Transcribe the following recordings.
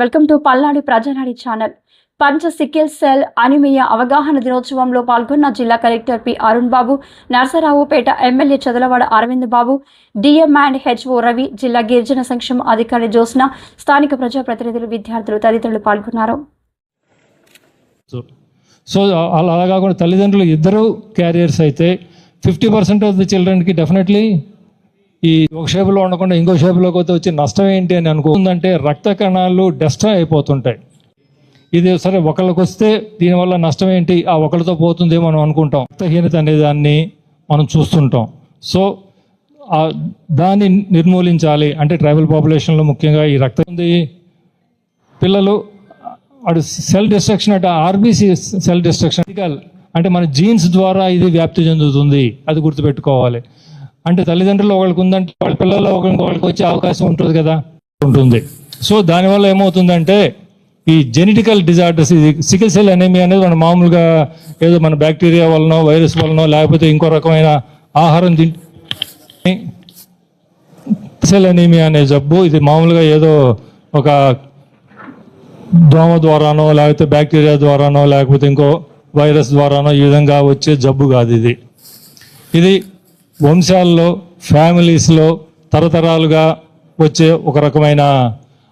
Welcome to Palnadu Prajanadi channel. పంచ sickle cell anaemia అవగాహన దినోత్సవంలో పాల్గొన్న జిల్లా collector P Arun Babu Narasaraopet MLA Chadalavada Aravind Babu DM and HO Ravi జిల్లా గిరిజన సంక్షేమ అధికారి జోస్న స్థానిక ప్రజాప్రతినిధులు విద్యార్థులు తదితరులు పాల్గొన్నారు. సో సో అలా కాకుండా తల్లిదండ్రులు ఇద్దరు క్యారియర్స్ అయితే ఫిఫ్టీ పర్సెంట్ ఆఫ్ ది చిల్డ్రన్కి డెఫినెట్లీ ఈ ఒక షేపులో ఉండకుండా ఇంకో షేపులోకి పోతే వచ్చి నష్టం ఏంటి అని అనుకుందంటే రక్త కణాలు డెస్ట్రాయ్ అయిపోతుంటాయి. ఇది సరే ఒకళ్ళకి వస్తే దీనివల్ల నష్టం ఏంటి? ఆ ఒకరితో పోతుంది మనం అనుకుంటాం. రక్తహీనత అనే దాన్ని మనం చూస్తుంటాం. సో ఆ దాన్ని నిర్మూలించాలి. అంటే ట్రైబల్ పాపులేషన్లో ముఖ్యంగా ఈ రక్తం ఉంది. పిల్లలు అటు సెల్ డిస్ట్రక్షన్ అంటే ఆర్బీసీ సెల్ డిస్ట్రక్షన్ అంటే మన జీన్స్ ద్వారా ఇది వ్యాప్తి చెందుతుంది. అది గుర్తుపెట్టుకోవాలి. అంటే తల్లిదండ్రులు ఒకరికి ఉందంటే వాళ్ళ పిల్లల్లో ఒకరికి ఒకరికి వచ్చే అవకాశం ఉంటుంది కదా. ఉంటుంది. సో దానివల్ల ఏమవుతుందంటే ఈ జెనెటికల్ డిజార్డర్స్ ఇది సికిల్ సెల్ అనేమి అనేది మన మామూలుగా ఏదో మన బ్యాక్టీరియా వలనో వైరస్ వలనో లేకపోతే ఇంకో రకమైన ఆహారం తింటే సెల్ అనేమియా అనే జబ్బు ఇది మామూలుగా ఏదో ఒక దోమ ద్వారానో లేకపోతే బ్యాక్టీరియా ద్వారానో లేకపోతే ఇంకో వైరస్ ద్వారానో ఈ విధంగా వచ్చే జబ్బు కాదు ఇది. ఇది వంశాల్లో ఫ్యామిలీస్లో తరతరాలుగా వచ్చే ఒక రకమైన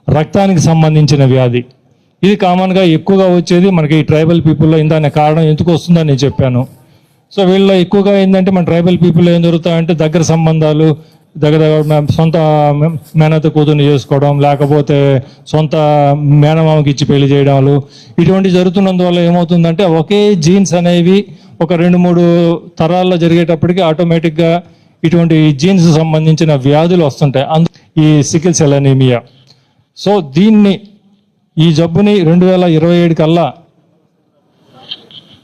రక్తానికి సంబంధించిన వ్యాధి. ఇది కామన్గా ఎక్కువగా వచ్చేది మనకి ట్రైబల్ పీపుల్లో ఇందానే కారణం ఎందుకు వస్తుందని నేను చెప్పాను. సో వీళ్ళలో ఎక్కువగా ఏంటంటే మన ట్రైబల్ పీపుల్ ఏం జరుగుతాయంటే దగ్గర సంబంధాలు దగ్గర దగ్గర సొంత మేనత కూతుర్ని చేసుకోవడం లేకపోతే సొంత మేనమామకి ఇచ్చి పెళ్ళి చేయడాలు ఇటువంటి జరుగుతున్నందువల్ల ఏమవుతుందంటే ఒకే జీన్స్ అనేవి ఒక రెండు మూడు తరాల్లో జరిగేటప్పటికి ఆటోమేటిక్గా ఇటువంటి జీన్స్ సంబంధించిన వ్యాధులు వస్తుంటాయి. అందు ఈ సికిల్ సెల్ అనీమియా సో దీన్ని ఈ జబ్బుని రెండు వేల ఇరవై ఏడు కల్లా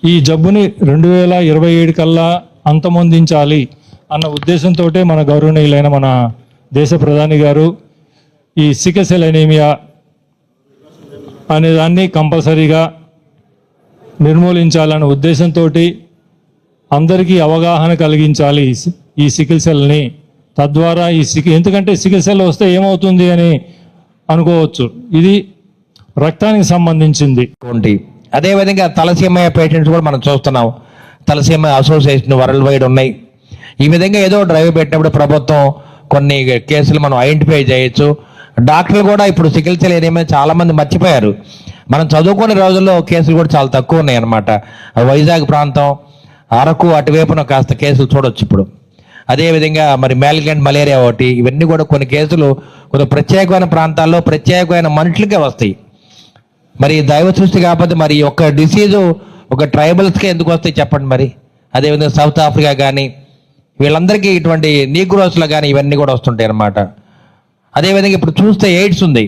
ఈ జబ్బుని రెండు వేల ఇరవై ఏడు కల్లా అంతమొందించాలి అన్న ఉద్దేశంతో మన గౌరవనీయులైన మన దేశ ప్రధాని గారు ఈ సికిల్ అనేమియా అనే దాన్ని కంపల్సరీగా నిర్మూలించాలనే ఉద్దేశంతో అందరికీ అవగాహన కలిగించాలి ఈ సికిల్ సెల్ని. తద్వారా ఈ సికి ఎందుకంటే సికిల్ సెల్ వస్తే ఏమవుతుంది అని అనుకోవచ్చు. ఇది రక్తానికి సంబంధించింది. అదేవిధంగా తలసీమయ పేషెంట్స్ కూడా మనం చూస్తున్నాం. తలసీమ అసోసియేషన్ వరల్డ్ వైడ్ ఉన్నాయి. ఈ విధంగా ఏదో డ్రైవ్ పెట్టినప్పుడు ప్రభుత్వం కొన్ని కేసులు మనం ఐడెంటిఫై చేయొచ్చు. డాక్టర్లు కూడా ఇప్పుడు చికిత్స లేదేమో చాలా చాలామంది మర్చిపోయారు. మనం చదువుకునే రోజుల్లో కేసులు కూడా చాలా తక్కువ ఉన్నాయి అనమాట వైజాగ్ ప్రాంతం అరకు అటువైపున కాస్త కేసులు చూడొచ్చు ఇప్పుడు. అదేవిధంగా మరి మ్యాలిగెంట్ మలేరియా ఒకటి ఇవన్నీ కూడా కొన్ని కేసులు కొంత ప్రత్యేకమైన ప్రాంతాల్లో ప్రత్యేకమైన మనుషులకే వస్తాయి. మరి దైవ సృష్టి కాకపోతే మరి ఒక ఒక్క డిసీజు ఒక ట్రైబల్స్కే ఎందుకు వస్తాయి చెప్పండి మరి? అదేవిధంగా సౌత్ ఆఫ్రికా కానీ వీళ్ళందరికీ ఇటువంటి నీగ్రోస్లో కానీ ఇవన్నీ కూడా వస్తుంటాయి అన్నమాట. అదేవిధంగా ఇప్పుడు చూస్తే ఎయిడ్స్ ఉంది.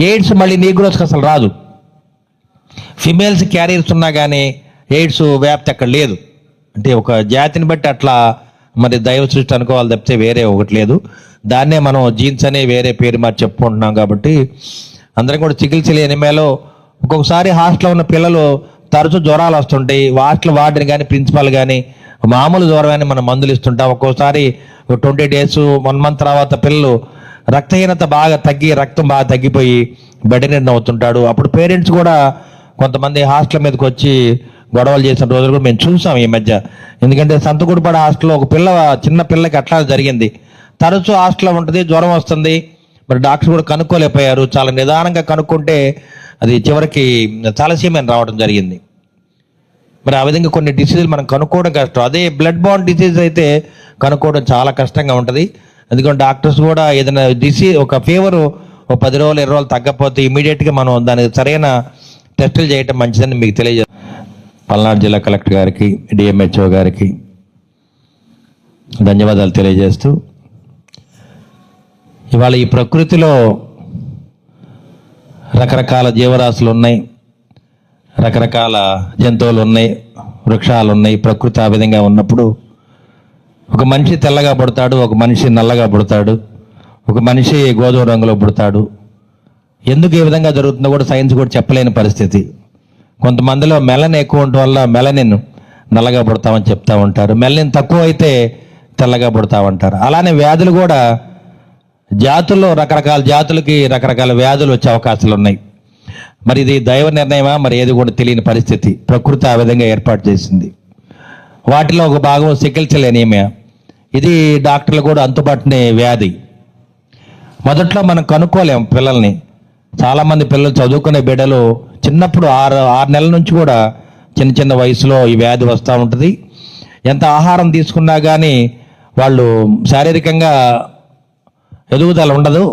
ఎయిడ్స్ మళ్ళీ నీగ్రోస్కి అసలు రాదు. ఫిమేల్స్ క్యారియర్స్ ఉన్నా కానీ ఎయిడ్స్ వ్యాప్తి అక్కడ లేదు. అంటే ఒక జాతిని బట్టి అట్లా మరి దైవ సృష్టి అనుకోవాలి తప్పితే వేరే ఒకటి లేదు. దాన్నే మనం జీన్స్ అనే వేరే పేరు మరి చెప్పుకుంటున్నాం కాబట్టి అందరం కూడా చికిత్స లేని మేలో ఒక్కొక్కసారి హాస్టల్లో ఉన్న పిల్లలు తరచూ జ్వరాలు వస్తుంటాయి. హాస్టల్ వార్డెన్ కానీ ప్రిన్సిపాల్ కానీ మామూలు జ్వరం కానీ మనం మందులు ఇస్తుంటాం. ఒక్కోసారి ట్వంటీ డేస్ వన్ మంత్ తర్వాత పిల్లలు రక్తహీనత బాగా తగ్గి రక్తం బాగా తగ్గిపోయి బెడ్ నిండా అవుతుంటాడు. అప్పుడు పేరెంట్స్ కూడా కొంతమంది హాస్టల్ మీదకి వచ్చి గొడవలు చేసిన రోజులు కూడా మేము చూసాం ఈ మధ్య. ఎందుకంటే సంతకుడిపాడు హాస్టల్లో ఒక పిల్ల చిన్న పిల్లకి అట్లా జరిగింది. తరచూ హాస్టల్లో ఉంటుంది జ్వరం వస్తుంది. మరి డాక్టర్ కూడా కనుక్కోలేకపోయారు. చాలా నిదానంగా కనుక్కుంటే అది చివరికి తలసీమని రావడం జరిగింది. మరి ఆ విధంగా కొన్ని డిసీజులు మనం కనుక్కోవడం కష్టం. అదే బ్లడ్ బాండ్ డిసీజ్ అయితే కనుక్కోవడం చాలా కష్టంగా ఉంటుంది. ఎందుకంటే డాక్టర్స్ కూడా ఏదైనా డిసీజ్ ఒక ఫీవర్ ఒక పది రోజులు ఇరవై రోజులు తగ్గకపోతే ఇమీడియట్గా మనం దానికి సరైన టెస్టులు చేయటం మంచిదని మీకు తెలియజే పల్నాడు జిల్లా కలెక్టర్ గారికి డిఎంహెచ్ఓ గారికి ధన్యవాదాలు తెలియజేస్తూ ఇవాళ ఈ ప్రకృతిలో రకరకాల జీవరాశులు ఉన్నాయి రకరకాల జంతువులు ఉన్నాయి వృక్షాలు ఉన్నాయి ప్రకృతి ఆ విధంగా ఉన్నప్పుడు ఒక మనిషి తెల్లగా పుడతాడు ఒక మనిషి నల్లగా పుడతాడు ఒక మనిషి గోధుమ రంగులో పుడతాడు ఎందుకు ఏ విధంగా జరుగుతుందో కూడా సైన్స్ కూడా చెప్పలేని పరిస్థితి. కొంతమందిలో మెలన్ ఎక్కువ ఉండటం వల్ల మెలనిన్ నల్లగా పుడతామని చెప్తా ఉంటారు. మెలనిన్ తక్కువ అయితే తెల్లగా పుడతా ఉంటారు. అలానే వ్యాధులు కూడా జాతుల్లో రకరకాల జాతులకి రకరకాల వ్యాధులు వచ్చే అవకాశాలు ఉన్నాయి. మరి ఇది దైవ నిర్ణయమా? మరి ఏది కూడా తెలియని పరిస్థితి. ప్రకృతి ఆ విధంగా ఏర్పాటు చేసింది. వాటిలో ఒక భాగం సికిల్ ఎనీమియా ఇది డాక్టర్లు కూడా అంతుబట్టని వ్యాధి. మొదట్లో మనం కనుక్కోలేం పిల్లల్ని. చాలామంది పిల్లలు చదువుకునే బిడ్డలు చిన్నప్పుడు ఆరు ఆరు నెలల నుంచి కూడా చిన్న చిన్న వయసులో ఈ వ్యాధి వస్తూ ఉంటుంది. ఎంత ఆహారం తీసుకున్నా కానీ వాళ్ళు శారీరకంగా ఎదుగుదల ఉండదు.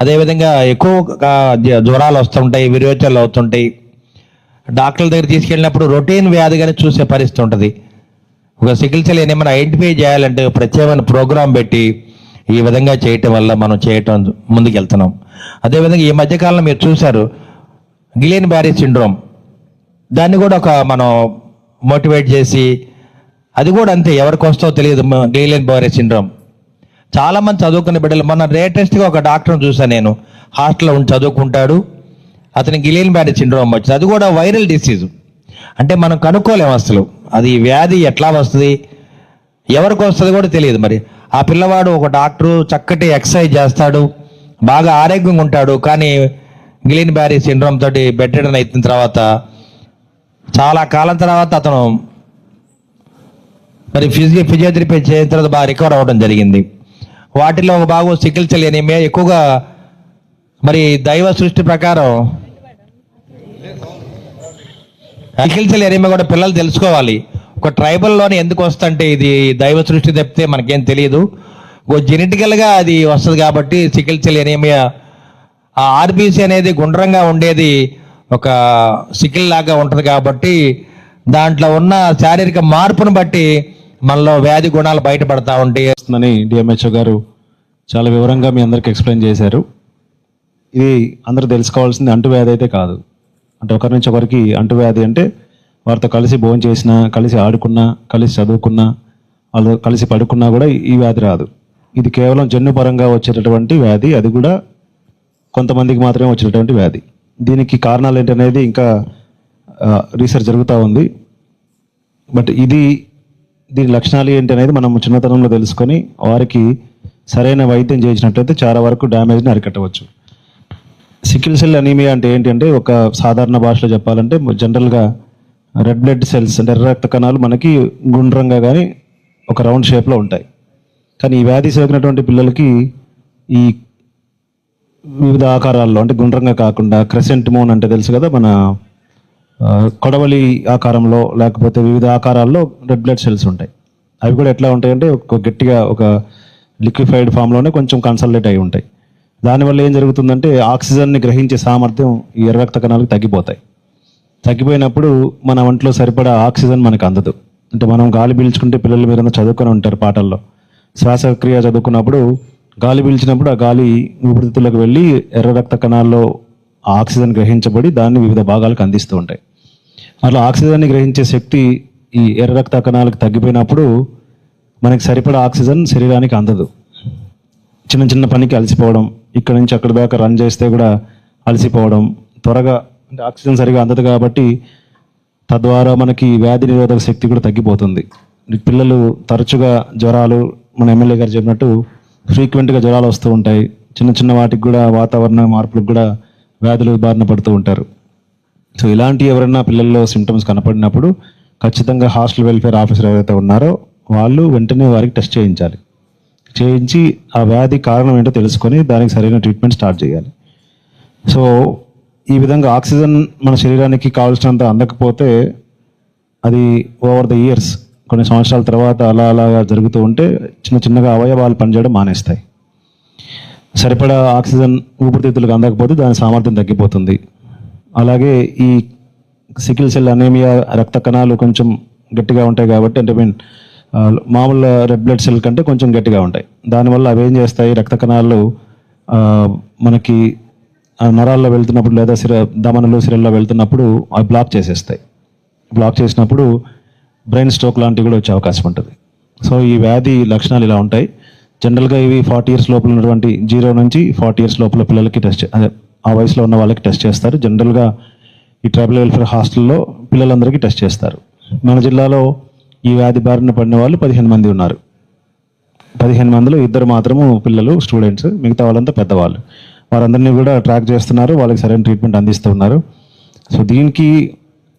అదేవిధంగా ఎక్కువ జ్వరాలు వస్తుంటాయి విరోచనలు అవుతుంటాయి డాక్టర్ల దగ్గర తీసుకెళ్ళినప్పుడు రొటీన్ వ్యాధిగానే చూసే పరిస్థితి ఉంటుంది. ఒక సికిల్ సెల్ ఏమైనా ఐడెంటిఫై చేయాలంటే ప్రత్యేకమైన ప్రోగ్రాం పెట్టి ఈ విధంగా చేయటం వల్ల మనం చేయటం ముందుకెళ్తున్నాం. అదేవిధంగా ఈ మధ్యకాలంలో మీరు చూశారు గిలియన్ బ్యారీ సిండ్రోమ్. దాన్ని కూడా ఒక మనం మోటివేట్ చేసి అది కూడా అంతే ఎవరికి వస్తో తెలియదు గిలియన్ బ్యారీ సిండ్రోమ్. చాలామంది చదువుకునే బిడ్డలు మొన్న లేటెస్ట్గా ఒక డాక్టర్ని చూసాను నేను. హాస్టల్లో ఉండి చదువుకుంటాడు అతని గిలియన్ బ్యారీ సిండ్రోమ్ వచ్చింది. అది కూడా వైరల్ డిసీజ్. అంటే మనం కనుక్కోలేము అసలు. అది వ్యాధి ఎట్లా వస్తుంది? ఎవరికి వస్తుంది కూడా తెలియదు మరి. ఆ పిల్లవాడు ఒక డాక్టరు చక్కటి ఎక్సర్సైజ్ చేస్తాడు బాగా ఆరోగ్యంగా ఉంటాడు కానీ గ్లీన్ బ్యారీ సిండ్రోమ్ తోటి బెడ్డెడన్ అయిన తర్వాత చాలా కాలం తర్వాత అతను మరి ఫిజియో ఫిజియోథెరపీ చేసిన తర్వాత బాగా రికవర్ అవ్వడం జరిగింది. వాటిలో ఒక భాగం సికిల్ సెల్ ఎనీమియా ఎక్కువగా మరి దైవ సృష్టి ప్రకారం సికిల్ సెల్ ఎనీమియా కూడా పిల్లలు తెలుసుకోవాలి. ఒక ట్రైబల్లోనే ఎందుకు వస్తుంటే ఇది దైవ సృష్టి తప్పితే మనకేం తెలియదు. ఓ జెనెటికల్గా అది వస్తుంది కాబట్టి సికిల్ సెల్ ఎనీమియా ఆ ఆర్బీసీ అనేది గుండ్రంగా ఉండేది ఒక సికిల్ లాగా ఉంటుంది కాబట్టి దాంట్లో ఉన్న శారీరక మార్పును బట్టి మనలో వ్యాధి గుణాలు బయటపడతా ఉంటాయి వస్తుందని డిఎంహెచ్ఓ గారు చాలా వివరంగా మీ అందరికి ఎక్స్ప్లెయిన్ చేశారు. ఇది అందరూ తెలుసుకోవాల్సింది అంటువ్యాధి అయితే కాదు. అంటే ఒకరి నుంచి ఒకరికి అంటువ్యాధి అంటే వారితో కలిసి భోజనం చేసినా కలిసి ఆడుకున్నా కలిసి చదువుకున్నా వాళ్ళు కలిసి పడుకున్నా కూడా ఈ వ్యాధి రాదు. ఇది కేవలం జన్యుపరంగా వచ్చేటటువంటి వ్యాధి అది కూడా కొంతమందికి మాత్రమే వచ్చేటటువంటి వ్యాధి. దీనికి కారణాలు ఏంటనేది ఇంకా రీసెర్చ్ జరుగుతూ ఉంది. బట్ ఇది దీని లక్షణాలు ఏంటి అనేది మనం చిన్నతనంలో తెలుసుకొని వారికి సరైన వైద్యం చేసినట్లయితే చాలా వరకు డ్యామేజ్ని అరికట్టవచ్చు. సికిల్ సెల్ అనీమియా అంటే ఏంటంటే ఒక సాధారణ భాషలో చెప్పాలంటే జనరల్గా రెడ్ బ్లడ్ సెల్స్ అంటే ఎర్ర రక్త కణాలు మనకి గుండ్రంగా కానీ ఒక రౌండ్ షేప్లో ఉంటాయి. కానీ ఈ వ్యాధి సోకినటువంటి పిల్లలకి ఈ వివిధ ఆకారాల్లో అంటే గుండ్రంగా కాకుండా క్రెసెంట్ మోన్ అంటే తెలుసు కదా మన కొడవలి ఆకారంలో లేకపోతే వివిధ ఆకారాల్లో రెడ్ బ్లడ్ సెల్స్ ఉంటాయి. అవి కూడా ఎట్లా ఉంటాయంటే ఒక గట్టిగా ఒక లిక్విఫైడ్ ఫామ్లోనే కొంచెం కన్సల్టేట్ అయి ఉంటాయి. దానివల్ల ఏం జరుగుతుందంటే ఆక్సిజన్ని గ్రహించే సామర్థ్యం ఈ ఎర్ర రక్త కణాలకు తగ్గిపోతాయి. తగ్గిపోయినప్పుడు మన ఒంట్లో సరిపడా ఆక్సిజన్ మనకు అందదు. అంటే మనం గాలి పీల్చుకుంటే పిల్లలు మీరంతా చదువుకొని ఉంటారు పాటల్లో శ్వాసక్రియ చదువుకున్నప్పుడు గాలి పీల్చినప్పుడు ఆ గాలి ఊపిరితిత్తులకు వెళ్ళి ఎర్ర రక్త కణాల్లో ఆక్సిజన్ గ్రహించబడి దాన్ని వివిధ భాగాలకు అందిస్తూ ఉంటాయి. అట్లా ఆక్సిజన్ని గ్రహించే శక్తి ఈ ఎర్ర రక్త కణాలకు తగ్గిపోయినప్పుడు మనకి సరిపడా ఆక్సిజన్ శరీరానికి అందదు. చిన్న చిన్న పనికి అలసిపోవడం ఇక్కడ నుంచి అక్కడ దాకా రన్ చేస్తే కూడా అలసిపోవడం త్వరగా అంటే ఆక్సిజన్ సరిగా అందదు కాబట్టి తద్వారా మనకి వ్యాధి నిరోధక శక్తి కూడా తగ్గిపోతుంది. పిల్లలు తరచుగా జ్వరాలు మన ఎమ్మెల్యే గారు చెప్పినట్టు ఫ్రీక్వెంట్గా జ్వరాలు వస్తూ ఉంటాయి. చిన్న చిన్న వాటికి కూడా వాతావరణ మార్పులకు కూడా వ్యాధులు బారిన పడుతూ ఉంటారు. సో ఇలాంటి ఎవరైనా పిల్లల్లో సిమ్టమ్స్ కనపడినప్పుడు ఖచ్చితంగా హాస్టల్ వెల్ఫేర్ ఆఫీసర్ ఎవరైతే ఉన్నారో వాళ్ళు వెంటనే వారికి టెస్ట్ చేయించాలి. చేయించి ఆ వ్యాధి కారణం ఏంటో తెలుసుకొని దానికి సరైన ట్రీట్మెంట్ స్టార్ట్ చేయాలి. సో ఈ విధంగా ఆక్సిజన్ మన శరీరానికి కావాల్సినంత అందకపోతే అది ఓవర్ ద ఇయర్స్ కొన్ని సంవత్సరాల తర్వాత అలా అలాగా జరుగుతూ ఉంటే చిన్న చిన్నగా అవయవాలు పనిచేయడం మానేస్తాయి. సరిపడా ఆక్సిజన్ ఊపిరితిత్తులకు అందకపోతే దాని సామర్థ్యం తగ్గిపోతుంది. అలాగే ఈ సికిల్ సెల్ అనేమియా రక్త కణాలు కొంచెం గట్టిగా ఉంటాయి కాబట్టి అంటే మీన్ మామూలు రెడ్ బ్లడ్ సెల్ కంటే కొంచెం గట్టిగా ఉంటాయి. దానివల్ల అవి ఏం చేస్తాయి? రక్త కణాలు మనకి నరాల్లో వెళ్తున్నప్పుడు లేదా సిర దమనలు సిరల్లో వెళ్తున్నప్పుడు అవి బ్లాక్ చేసేస్తాయి. బ్లాక్ చేసినప్పుడు బ్రెయిన్ స్ట్రోక్ లాంటివి కూడా వచ్చే అవకాశం ఉంటుంది. సో ఈ వ్యాధి లక్షణాలు ఇలా ఉంటాయి. జనరల్గా ఇవి ఫార్టీ ఇయర్స్ లోపల ఉన్నటువంటి జీరో నుంచి ఫార్టీ ఇయర్స్ లోపల పిల్లలకి టెస్ట్ అదే ఆ వయసులో ఉన్న వాళ్ళకి టెస్ట్ చేస్తారు. జనరల్గా ఈ ట్రైబల్ వెల్ఫేర్ హాస్టల్లో పిల్లలందరికీ టెస్ట్ చేస్తారు. మన జిల్లాలో ఈ వ్యాధి బారిన పడిన వాళ్ళు పదిహేను మంది ఉన్నారు. పదిహేను మందిలో ఇద్దరు మాత్రము పిల్లలు స్టూడెంట్స్ మిగతా వాళ్ళంతా పెద్దవాళ్ళు. వారందరినీ కూడా ట్రాక్ చేస్తున్నారు వాళ్ళకి సరైన ట్రీట్మెంట్ అందిస్తున్నారు సో దీనికి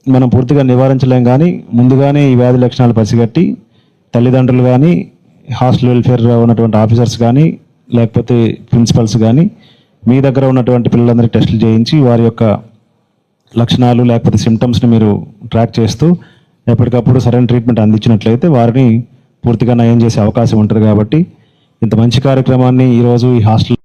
మనం పూర్తిగా నివారించలేం కానీ ముందుగానే ఈ వ్యాధి లక్షణాలు పసిగట్టి తల్లిదండ్రులు కానీ హాస్టల్ వెల్ఫేర్ ఉన్నటువంటి ఆఫీసర్స్ కానీ లేకపోతే ప్రిన్సిపల్స్ కానీ మీ దగ్గర ఉన్నటువంటి పిల్లలందరికీ టెస్టులు చేయించి వారి యొక్క లక్షణాలు లేకపోతే సిమ్టమ్స్ని మీరు ట్రాక్ చేస్తూ ఎప్పటికప్పుడు సరైన ట్రీట్మెంట్ అందించినట్లయితే వారిని పూర్తిగా నయం చేసే అవకాశం ఉంటుంది కాబట్టి ఇంత మంచి కార్యక్రమాన్ని ఈరోజు ఈ హాస్టల్